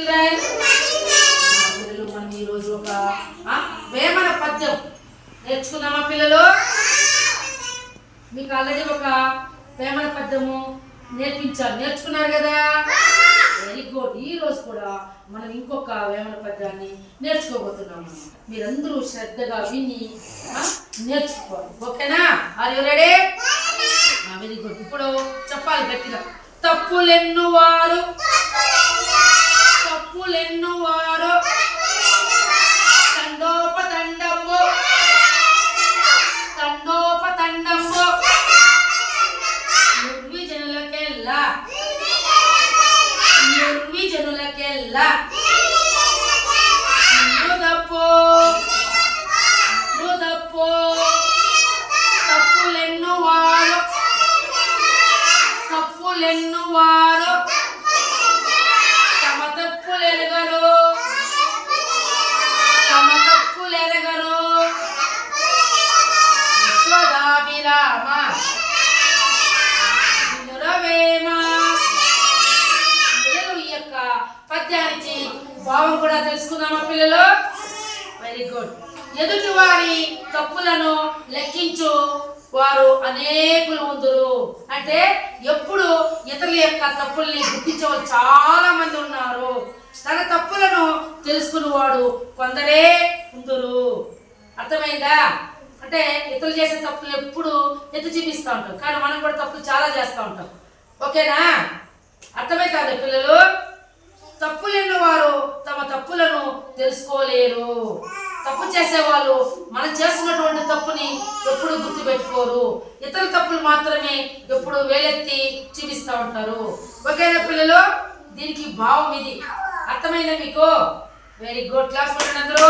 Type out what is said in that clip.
పిల్లలు మనం ఈరోజు ఒక వేమన పద్యం నేర్చుకుందామా పిల్లలు? మీకు ఆల్రెడీ ఒక వేమన పద్యము నేర్పించారు. నేర్చుకున్నారు కదా? వెరీ గుడ్ ఈ రోజు కూడా మనం ఇంకొక వేమన పద్యాన్ని నేర్చుకోబోతున్నాము మీరందరూ శ్రద్ధగా విని నేర్చుకోవాలి. ఓకేనా? Are you ready very good ఇప్పుడు చెప్పాలి గట్టిగా. తప్పులెన్నువారు తప్పులెన్నువారు in the water. పద్యానికి భావం కూడా తెలుసుకుందామా పిల్లలు? వెరీ గుడ్ ఎదుటి వారి తప్పులను లెక్కించు వారు అనేకులు ఉందరు. అంటే ఎప్పుడు ఇతరుల యొక్క తప్పుల్ని గుర్తించే చాలా మంది ఉన్నారు. తన తప్పులను తెలుసుకున్నవాడు కొందరే ఉందరు. అర్థమైందా? అంటే ఇతరులు చేసే తప్పులు ఎప్పుడు ఎత్తు చూపిస్తూ ఉంటాం కానీ మనం కూడా తప్పులు చాలా చేస్తూ ఉంటాం. ఓకేనా? అర్థమై పిల్లలు? తప్పులేని వారు తమ తప్పులను తెలుసుకోలేరు. తప్పు చేసేవాళ్ళు మనం చేస్తున్నటువంటి తప్పుని ఎప్పుడు గుర్తుపెట్టుకోరు. ఇతర తప్పులు మాత్రమే ఎప్పుడు వేలెత్తి చూపిస్తూ ఉంటారు. ఓకేనా పిల్లలు? దీనికి భావం ఇది. అర్థమైందా మీకు? వెరీ గుడ్ క్లాస్ అందరూ.